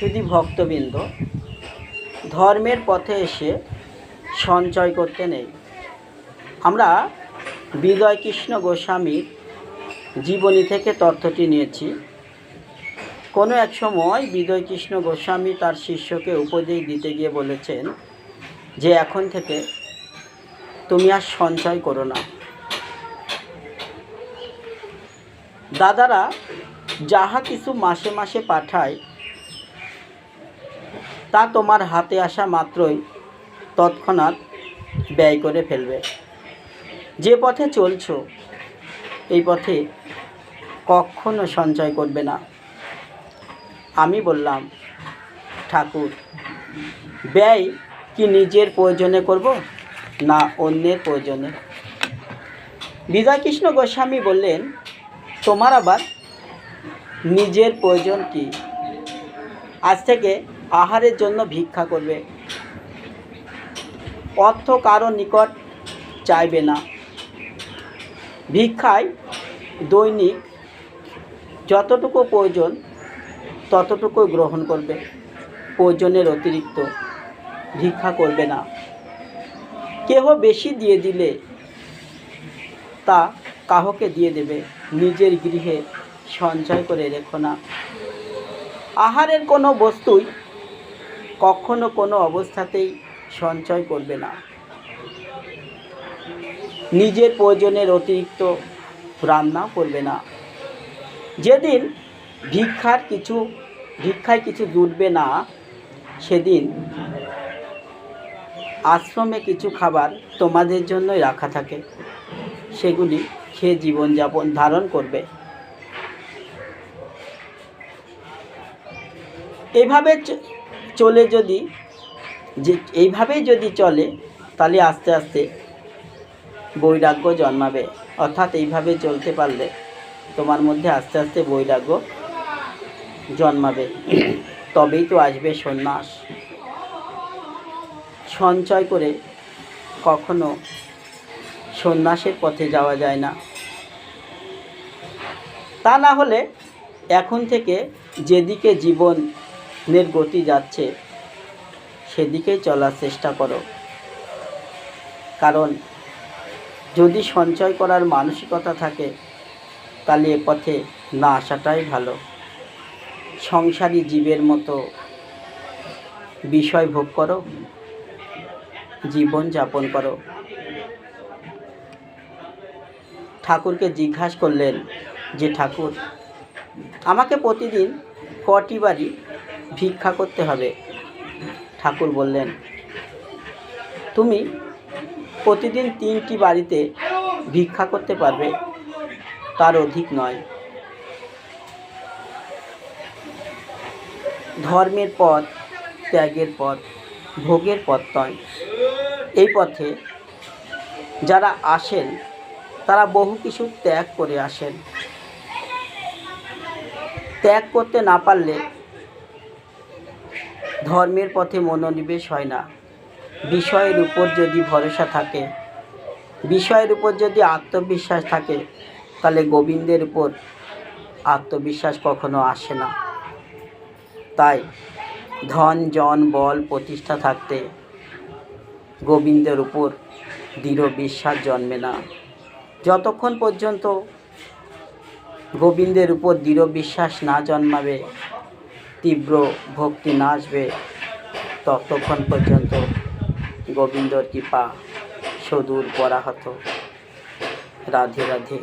শুধু ভক্তবৃন্দ, ধর্মের পথে এসে সঞ্চয় করতে নেই। আমরা বিজয় কৃষ্ণ গোস্বামীর জীবনী থেকে তথ্যটি নিয়েছি। কোনো এক সময় বিজয় কৃষ্ণ গোস্বামী তার শিষ্যকে উপদেশ দিতে গিয়ে বলেছেন যে, এখন থেকে তুমি আর সঞ্চয় করো না। দাদারা যাহা কিছু মাসে মাসে পাঠায় তা তোমার হাতে আসা মাত্রই তৎক্ষণাৎ ব্যয় করে ফেলবে। যে পথে চলছ, এই পথে কখনো সঞ্চয় করবে না। আমি বললাম, ঠাকুর, ব্যয় কি নিজের প্রয়োজনে করব না অন্যের প্রয়োজনে? বিজয়কৃষ্ণ গোস্বামী বললেন, তোমার আবার নিজের প্রয়োজন কি? আজ থেকে আহারের জন্য ভিক্ষা করবে। অর্থ কারও নিকট চাইবে না। ভিক্ষায় দৈনিক যতটুকু প্রয়োজন ততটুকু গ্রহণ করবে। প্রয়োজনের অতিরিক্ত ভিক্ষা করবে না। কেহ বেশি দিয়ে দিলে তা কাহকে দিয়ে দেবে? নিজের গৃহে সঞ্চয় করে রেখো না। আহারের কোনো বস্তুই কখনো কোনো অবস্থাতেই সঞ্চয় করবে না। নিজের প্রয়োজনের অতিরিক্ত রান্না করবে না। যেদিন ভিক্ষার কিছু, ভিক্ষায় কিছু জুটবে না, সেদিন আশ্রমে কিছু খাবার তোমাদের জন্যই রাখা থাকে। সেগুলি খেয়ে জীবনযাপন ধারণ করবে। এইভাবে চ- চলে যদি, যে এইভাবেই যদি চলে, তাহলে আস্তে আস্তে বৈরাগ্য জন্মাবে। অর্থাৎ এইভাবে চলতে পারলে তোমার মধ্যে আস্তে আস্তে বৈরাগ্য জন্মাবে। তবেই তো আসবে সন্ন্যাস। সঞ্চয় করে কখনো সন্ন্যাসের পথে যাওয়া যায় না। তা না হলে এখন থেকে যেদিকে জীবনের গতি যাচ্ছে, সেদিকেই চলার চেষ্টা করো। কারণ, যদি সঞ্চয় করার মানসিকতা থাকে, তাহলে এ পথে না আসাটাই ভালো। সংসারী জীবের মতো বিষয় ভোগ করো, জীবন যাপন করো। ঠাকুরকে জিজ্ঞাসা করলেন যে, ঠাকুর, আমাকে প্রতিদিন কটি বাড়ি ভিক্ষা করতে হবে। ঠাকুর বললেন, তুমি প্রতিদিন তিনটি বাড়িতে ভিক্ষা করতে পারবে, তার অধিক নয়। ধর্মের পথ ত্যাগের পথ, ভোগের পথ নয়। এই পথে যারা আসেন, তারা বহু কিছু ত্যাগ করে আসেন। ত্যাগ করতে না পারলে ধর্মের পথে মনোনিবেশ হয় না। বিষয়ের উপর যদি ভরসা থাকে, বিষয়ের উপর যদি আত্মবিশ্বাস থাকে, তাহলে গোবিন্দের উপর আত্মবিশ্বাস কখনো আসে না। তাই ধন, জন, বল প্রতিষ্ঠা থাকতে গোবিন্দের উপর দৃঢ় বিশ্বাস জন্মে না। যতক্ষণ পর্যন্ত গোবিন্দের উপর দৃঢ় বিশ্বাস না জন্মাবে তীব্র ভক্তি না আসবে ততক্ষণ পর্যন্ত গোবিন্দর কৃপা সুদূর পরাহত। রাধে রাধে।